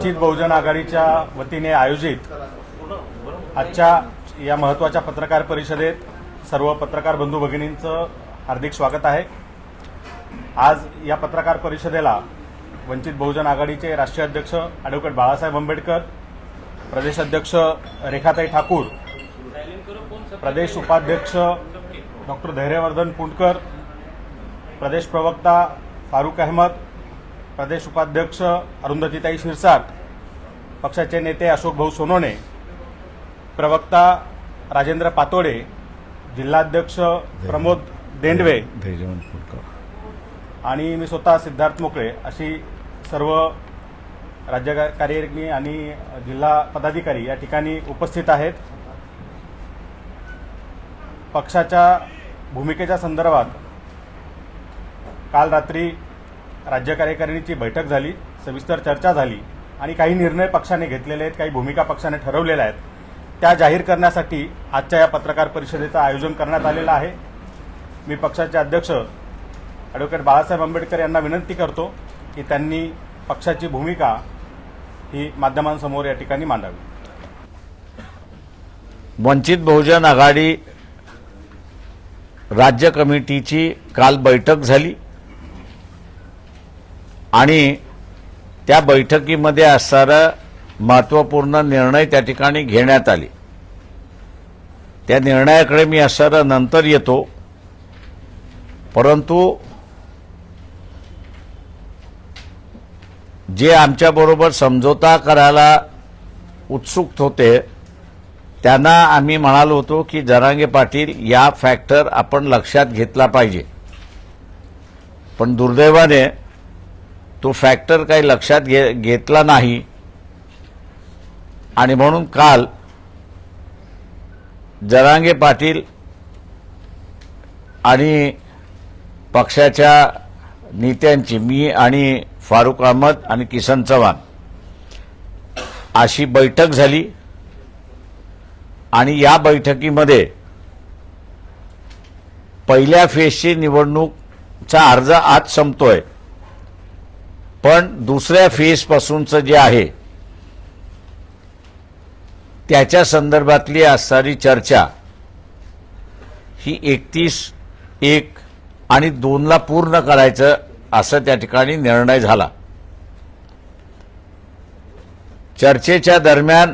वंचित बहुजन आघाडीच्या वतीने आयोजित आजच्या या महत्त्वाच्या पत्रकार परिषदेत सर्व पत्रकार बंधू भगिनींचं हार्दिक स्वागत आहे. आज या पत्रकार परिषदेला वंचित बहुजन आघाडीचे राष्ट्रीय अध्यक्ष ॲडव्होकेट बाळासाहेब आंबेडकर प्रदेश अध्यक्ष रेखाताई ठाकूर प्रदेश उपाध्यक्ष डॉक्टर धैर्यवर्धन पुंडकर प्रदेश प्रवक्ता फारुक अहमद प्रदेश उपाध्यक्ष अरुंधतीताई शिरसाट पक्षाचे नेते अशोक भाऊ सोनोने प्रवक्ता राजेंद्र पातोडे जिल्हाध्यक्ष प्रमोद देंडवे आणि मी स्वतः सिद्धार्थ मोकळे अशी सर्व राज्य कार्यकारिणी आणि जिल्हा पदाधिकारी या ठिकाणी उपस्थित आहेत. पक्षाच्या भूमिकेच्या संदर्भात काल रात्री राज्य कार्यकारिणीची बैठक झाली सविस्तर चर्चा झाली आणि काही निर्णय पक्षाने घेतलेले आहेत काही भूमिका पक्षाने ठरवलेल्या आहेत. त्या जाहीर करण्यासाठी आजच्या या पत्रकार परिषदेचं आयोजन करण्यात आलेलं आहे. मी पक्षाचे अध्यक्ष ॲडव्होकेट बाळासाहेब आंबेडकर यांना विनंती करतो की त्यांनी पक्षाची भूमिका ही माध्यमांसमोर या ठिकाणी मांडावी. वंचित बहुजन आघाडी राज्य कमिटीची काल बैठक झाली. आणि त्या बैठकीमध्ये असणारा महत्त्वपूर्ण निर्णय त्या ठिकाणी घेण्यात आले. त्या निर्णयाकडे मी असणारा नंतर येतो. परंतु जे आमच्याबरोबर समझोता करायला उत्सुक होते त्यांना आम्ही म्हणालो होतो की जरांगे पाटील या फॅक्टर आपण लक्षात घेतला पाहिजे. पण दुर्दैवाने तो फॅक्टर काही लक्षात घे घेतला नाही. आणि म्हणून काल जरांगे पाटील आणि पक्षाच्या नेत्यांची मी आणि फारुख अहमद आणि किसन चव्हाण अशी बैठक झाली. आणि या बैठकीमध्ये पहिल्या फेजची निवडणूकचा अर्ज आज संपतोय. पण दुसऱ्या फेजपासूनचं जे आहे त्याच्या संदर्भातली असणारी चर्चा ही एकतीस एक आणि दोनला पूर्ण करायचं असं त्या ठिकाणी निर्णय झाला. चर्चेच्या दरम्यान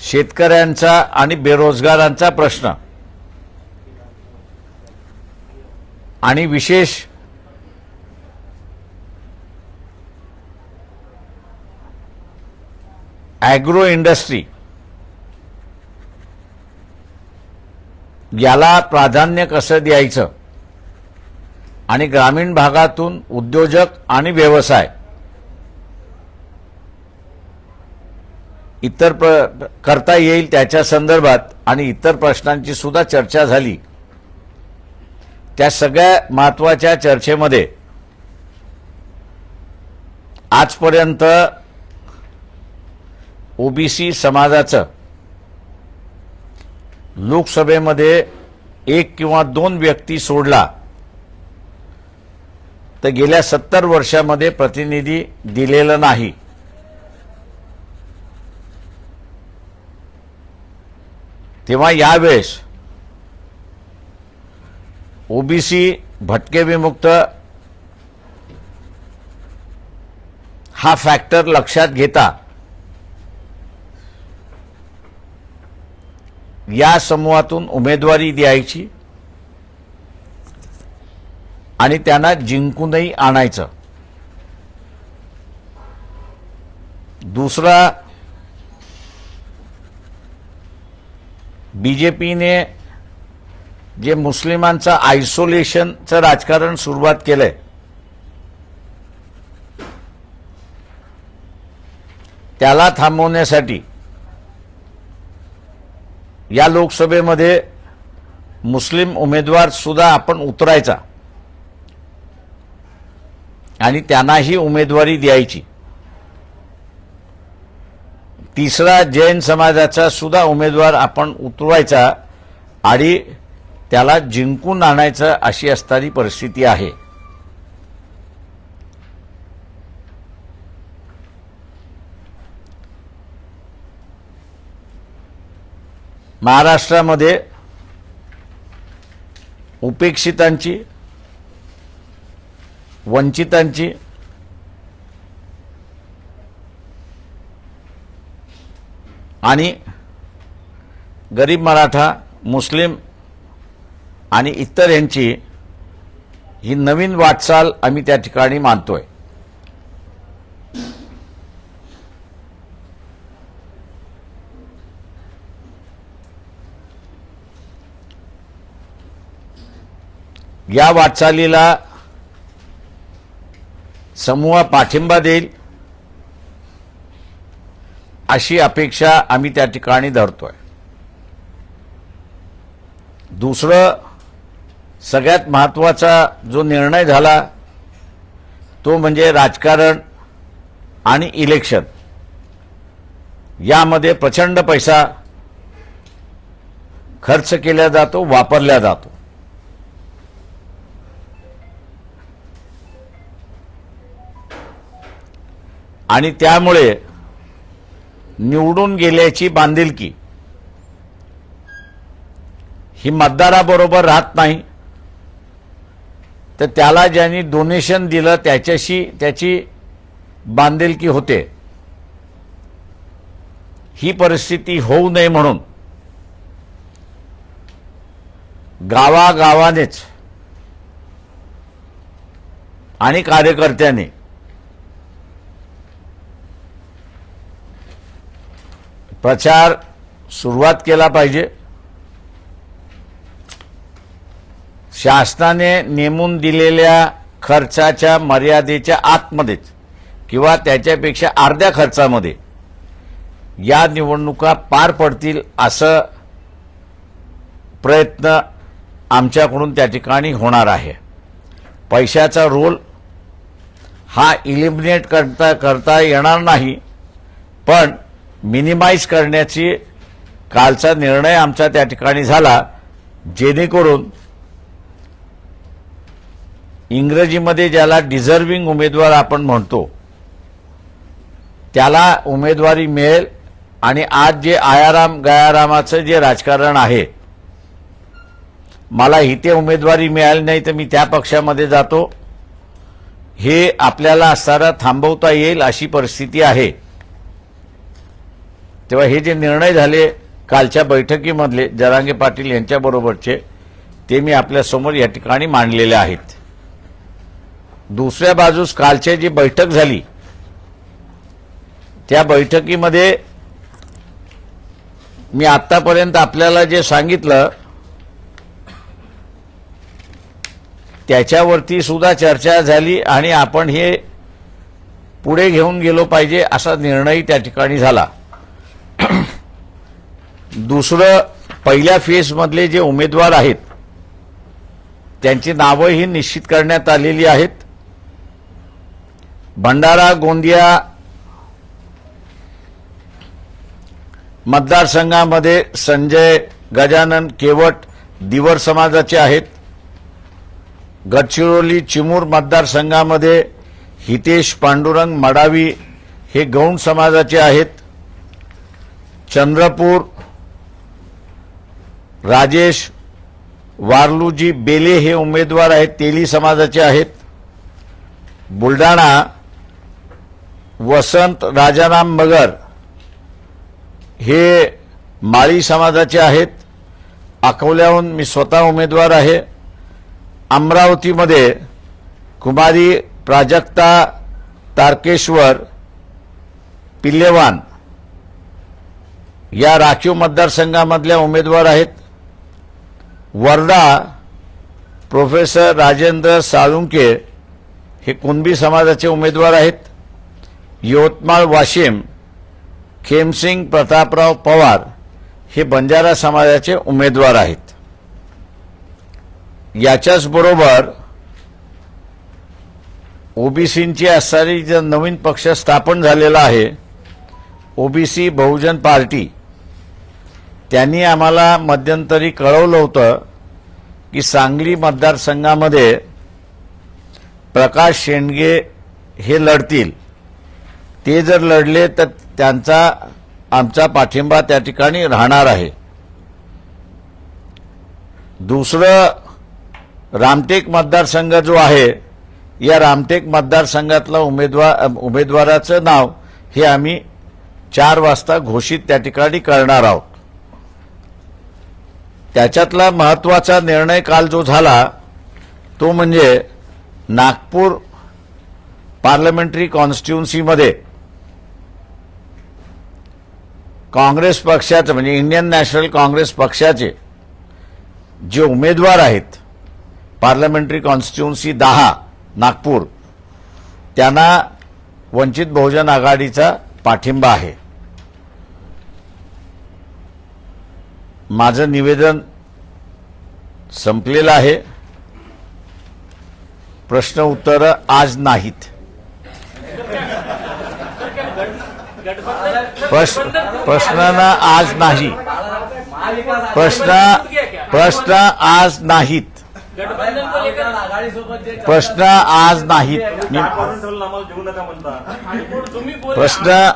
शेतकऱ्यांचा आणि बेरोजगारांचा प्रश्न आणि विशेष ॲग्रो इंडस्ट्री. याला प्राधान्य कसं द्यायचं? आणि ग्रामीण भागातून उद्योजक आणि व्यवसाय. इतर प्र करता येईल त्याच्या संदर्भात आणि इतर प्रश्नांची सुद्धा चर्चा झाली. त्या सगळ्या महत्त्वाच्या चर्चेमध्ये आजपर्यंत ओबीसी समाजाचं. लोकसभेमध्ये एक किंवा दोन व्यक्ती सोडला. तर गेल्या सत्तर वर्षामध्ये प्रतिनिधी दिलेलं नाही. तेव्हा यावेळेस ओबीसी भटके विमुक्त हा फॅक्टर लक्षात घेता या समूहातून उमेदवारी द्यायची आणि त्यांना जिंकूनही आणायचं. दुसरा बीजेपीने जे मुस्लिमांचं आयसोलेशनचं राजकारण सुरुवात केलंय त्याला थांबवण्यासाठी या लोकसभेमध्ये मुस्लिम उमेदवार सुद्धा आपण उतरायचा. आणि त्यांनाही उमेदवारी द्यायची. तिसरा जैन समाजाचा सुद्धा उमेदवार आपण उतरवायचा आणि त्याला जिंकून आणायचं अशी असणारी परिस्थिती आहे. महाराष्ट्रामध्ये उपेक्षितांची वंचितांची आणि गरीब मराठा मुस्लिम आणि इतर यांची ही नवीन वाटचाल आम्ही त्या ठिकाणी मानतोय. या वाटचालीला समूह पाठिंबा देईल. अशी अपेक्षा आम्ही त्या ठिकाणी धरतोय. दुसरं सगळ्यात महत्त्वाचा जो निर्णय झाला तो म्हणजे राजकारण आणि इलेक्शन. यामध्ये प्रचंड पैसा खर्च केला जातो वापरला जातो. आणि त्यामुळे निवडून गेल्याची बांधिलकी. ही मतदाराबरोबर राहत नाही. तर त्याला ज्यांनी डोनेशन दिलं त्याच्याशी त्याची बांधिलकी होते. ही परिस्थिती होऊ नये म्हणून गावागावानेच आणि कार्यकर्त्यांनी प्रचार सुरुवात केला पाहिजे. शासनाने नेमून दिलेल्या खर्चाच्या मर्यादेच्या आतमध्येच किंवा त्याच्यापेक्षा अर्ध्या खर्चामध्ये या निवडणुका पार पडतील असं प्रयत्न आमच्याकडून त्या ठिकाणी होणार आहे. पैशाचा रोल हा इलिमिनेट करता करता येणार नाही पण मिनिमाइज करण्याची कालचा निर्णय आमचा त्या ठिकाणी झाला जेणेकरून इंग्रजीमध्ये ज्याला डिझर्विंग उमेदवार आपण म्हणतो त्याला उमेदवारी मिळेल आणि आज जे आयाराम गयारामाचं जे राजकारण आहे मला इथे उमेदवारी मिळाली नाही तर मी त्या पक्षामध्ये जातो हे आपल्याला असताना थांबवता येईल अशी परिस्थिती आहे. तेव्हा हे जे निर्णय झाले कालच्या बैठकीमधले जरांगे पाटील यांच्याबरोबरचे ते मी आपल्यासमोर या ठिकाणी मांडलेले आहेत. दुसऱ्या बाजूस कालची जी बैठक झाली त्या बैठकीमध्ये मी आतापर्यंत आपल्याला जे सांगितलं त्याच्यावरती सुद्धा चर्चा झाली आणि आपण हे पुढे घेऊन गेलो पाहिजे असा निर्णय त्या ठिकाणी झाला. दुसरं पहिल्या फेजमधले जे उमेदवार आहेत त्यांची नावंही निश्चित करण्यात आलेली आहेत. भंडारा गोंदिया मतदारसंघामध्ये संजय गजानन केवट दिवर समाजाचे आहेत. गडचिरोली चिमूर मतदारसंघामध्ये हितेश पांडुरंग मडावी हे गौण समाजाचे आहेत. चंद्रपूर राजेश वारलूजी बेले हे उमेदवार आहेत तेली समाजाचे आहेत. बुलढाणा वसंत राजाराम मगर हे माळी समाजाचे आहेत. अकोल्याहून मी स्वतः उमेदवार आहे. अमरावतीमध्ये कुमारी प्राजक्ता तारकेश्वर पिल्लेवान या राखीव मतदारसंघामधल्या उमेदवार आहेत. वर्धा प्रोफेसर राजेंद्र साळुंके हे कुणबी समाजाचे उमेदवार आहेत. यवतमाळ वाशिम खेमसिंग प्रतापराव पवार हे बंजारा समाजाचे उमेदवार आहेत. याच्याच बरोबर ओबीसींची असणारी जर नवीन पक्ष स्थापन झालेला आहे ओबीसी बहुजन पार्टी त्यांनी आम्हाला मध्यंतरी कळवलं होतं की सांगली मतदारसंघामध्ये प्रकाश शेंडगे हे लढतील. ते जर लढले तर त्यांचा आमचा पाठिंबा त्या ठिकाणी राहणार आहे. दुसरं रामटेक मतदारसंघ जो आहे या रामटेक मतदारसंघातला उमेदवार उमेदवाराचं नाव हे आम्ही चार वाजता घोषित त्या ठिकाणी करणार आहोत. त्याच्यातला महत्त्वाचा निर्णय काल जो झाला तो म्हणजे नागपूर पार्लमेंटरी कॉन्स्टिट्युन्सीमध्ये काँग्रेस पक्षाचं म्हणजे इंडियन नॅशनल काँग्रेस पक्षाचे जे उमेदवार आहेत पार्लमेंटरी कॉन्स्टिट्युन्सी दहा नागपूर त्यांना वंचित बहुजन आघाडीचा पाठिंबा आहे. माझं निवेदन संपलेलं आहे. प्रश्न उत्तर आज नाहीत. प्रश्न प्रश्न आज नाही. प्रश्न प्रश्न आज नाहीत. प्रश्न आज नाहीत. प्रश्न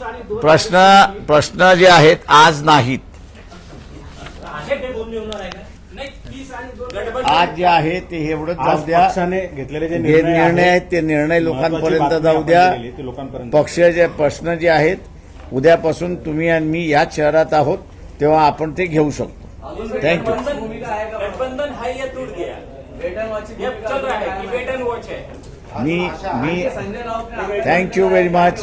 प्रश्न प्रश्न जे आहेत आज नाहीत. आहे ते बोलून येणार आहे का? नाही तीस आणि दोन. गठबंधन आज जे आहे ते एवढंच जाऊ द्या. घेतलेले जे निर्णय आहेत ते निर्णय लोकांपर्यंत जाऊ द्या. दिलेली, ते लोकांपर्यंत. पक्षाचे प्रश्न जे आहेत उद्यापासून तुम्ही आणि मी याच शहरात आहोत तेव्हा आपण ते घेऊ शकतो. थँक्यू मी मी थँक्यू व्हेरी मच